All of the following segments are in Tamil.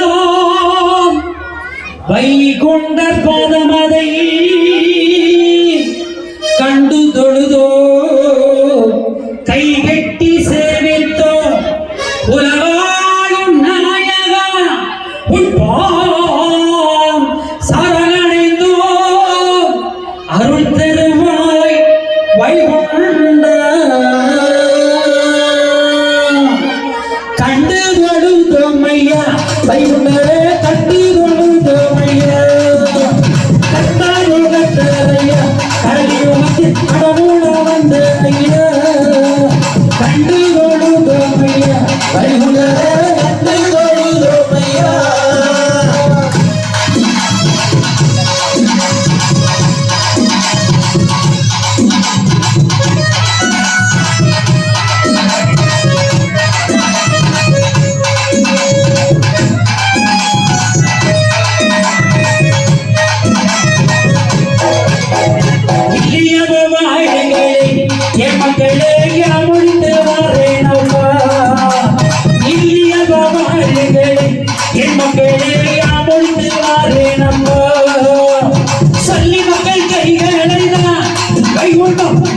செல்லுவோம் வைகுண்டர் பாதமதை கடவுள்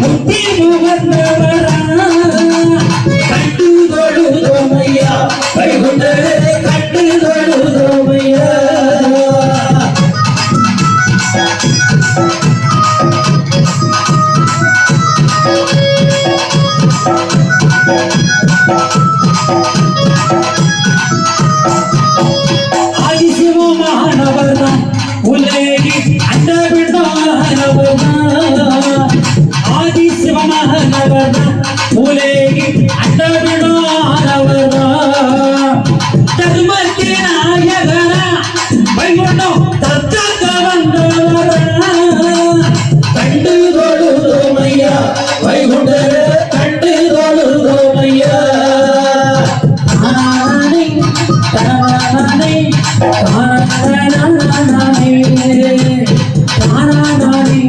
முத்தி முகத்தவரா கட்டுதொழுமையா தானே தானே தானே தானே